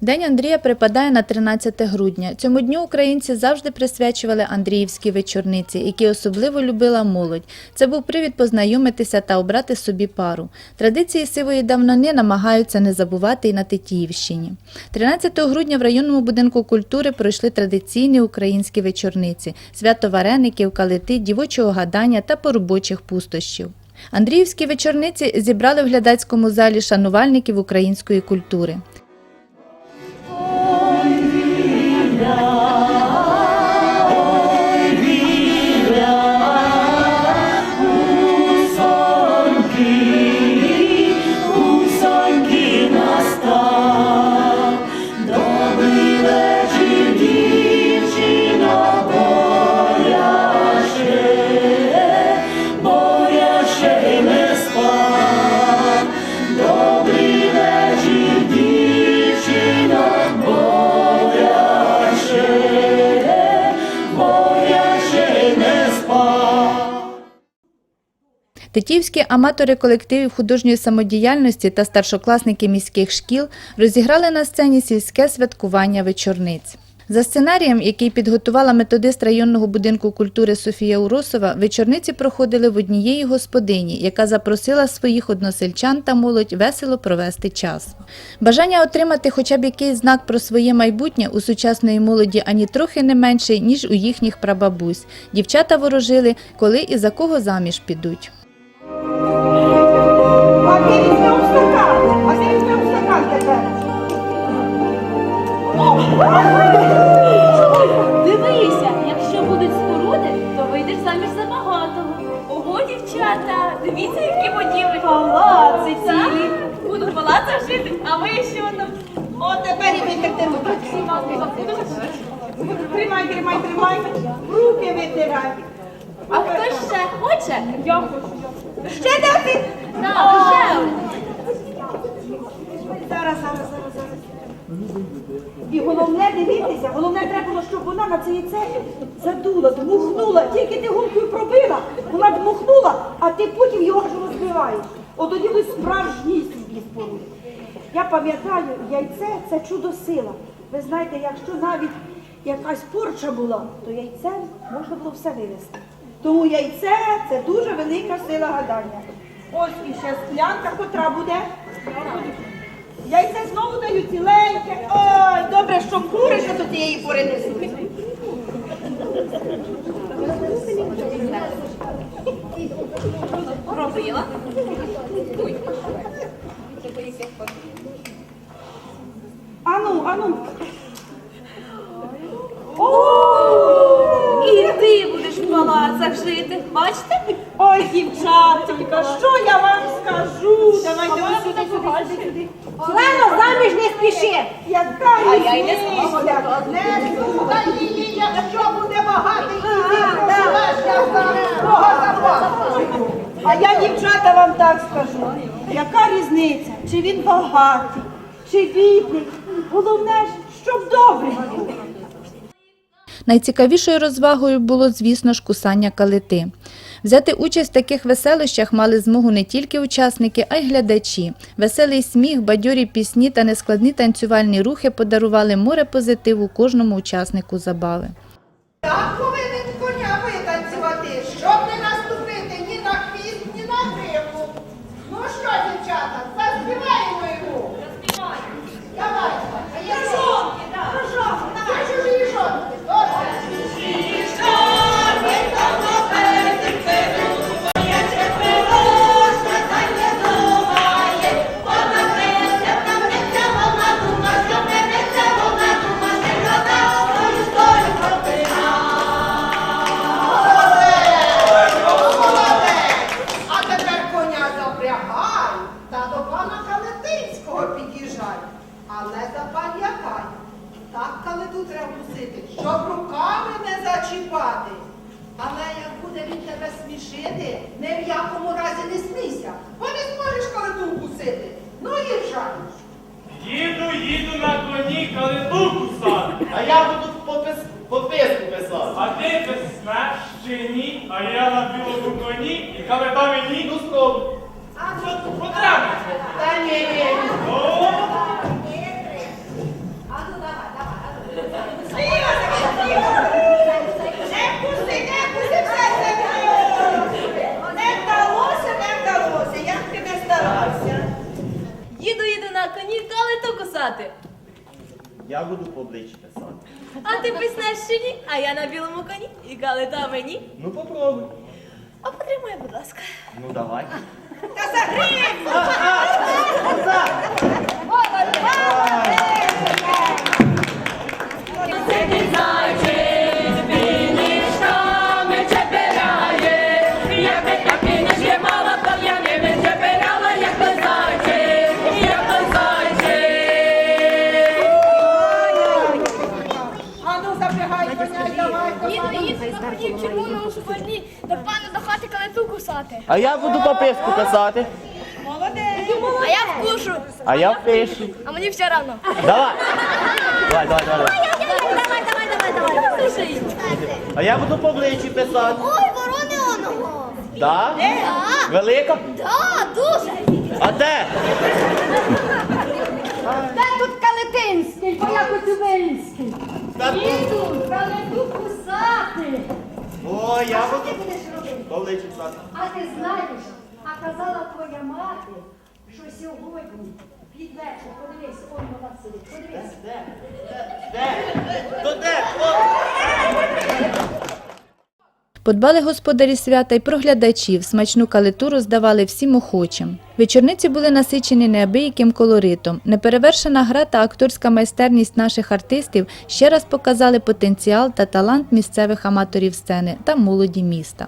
День Андрія припадає на 13 грудня. Цьому дню українці завжди присвячували Андріївські вечорниці, які особливо любила молодь. Це був привід познайомитися та обрати собі пару. Традиції сивої давнини намагаються не забувати і на Тетіївщині. 13 грудня в районному будинку культури пройшли традиційні українські вечорниці, свято вареників, калити, дівочого гадання та поробочих пустощів. Андріївські вечорниці зібрали в глядацькому залі шанувальників української культури. Тетіївські аматори колективів художньої самодіяльності та старшокласники міських шкіл розіграли на сцені сільське святкування вечорниць. За сценарієм, який підготувала методист районного будинку культури Софія Уросова, вечорниці проходили в однієї господині, яка запросила своїх односельчан та молодь весело провести час. Бажання отримати хоча б якийсь знак про своє майбутнє у сучасної молоді ані трохи не менше, ніж у їхніх прабабусь. Дівчата ворожили, коли і за кого заміж підуть. А ти візьмем стакан, а ти візьмем стакан тепер. Дивися, якщо будуть споруди, то вийдеш заміж за багатого. Ого, дівчата, дивіться, які будівлі. Палаци цілі. Буду в палацах жити, а ви що там? О, тепер і витерти руки. Тримай, тримай, тримай. Руки витирай. А хто ще хоче? Я хочу. Ще це яйце задула, дмухнула. Тільки ти гулкою пробила, вона дмухнула, а ти потім його аж розбиваєш. От тоді будуть справжнісінькі споруди. Я пам'ятаю, яйце це чудо сила. Ви знаєте, якщо навіть якась порча була, то яйцем можна було все вивезти. Тому яйце це дуже велика сила гадання. Ось і ще склянка, котра буде. Яйця знову дають ціленьке. Ой, добре, що кури ще до цієї пори несуть. Робила. Ану, ану. І ти будеш в палацах жити. Бачите? Ой, дівчатонька, що я вам скажу? Давайте сюди. Лено, заміж не спіши. Яка А я й не спішу. Не слухай її, якщо буде багатий, іди проживеш, я зараз Бога забрав. А я, дівчата, вам так скажу. Яка різниця, чи він багатий, чи бідний? Головне ж, щоб добрий був. Найцікавішою розвагою було, звісно ж, кусання калити. Взяти участь в таких веселищах мали змогу не тільки учасники, а й глядачі. Веселий сміх, бадьорі пісні та нескладні танцювальні рухи подарували море позитиву кожному учаснику забави. Так повинен кусити, щоб руками не зачіпати. Але як буде він тебе смішити, ні в якому разі не смійся, бо не зможеш калиту вкусити. Ну їжджай. Їду, їду на коні калиту кусати. А я буду попис, пописку писати. А ти писнеш чи ні? А я на білому коні і калита мені. Ну, скоро. Що тут потрапить? Та ні, ні. О, Діду їде на коні калито кусати. Я буду по обличчі писати. А ти писнеш ще ні, а я на білому коні і калита мені. Ну попробуй. А потримай, будь ласка. Ну давай. На коні в червоному супожні до пана до хати калиту кусати. А я буду пописку писати. А я вкушу, А я впишу. а мені все равно. Давай. Давай, давай, давай. Давай, давай, давай, давай. Слушай. А я буду по обличчі писати. Ой, ворони оного. Да? Да, Велика? да, дуже. А де? Де тут Калетинський, бо я Коцюбинський. Та тут. Іду калиту кусати. О, я Що ти будеш робити? по обличчі писати. А ти знаєш, а казала твоя мати, що сьогодні під вечір, подивись, он вона сидить, подивись. Де? Де? Де? То де? О! Подбали господарі свята й про глядачів, смачну калиту роздавали всім охочим. Вечорниці були насичені неабияким колоритом. Неперевершена гра та акторська майстерність наших артистів ще раз показали потенціал та талант місцевих аматорів сцени та молоді міста.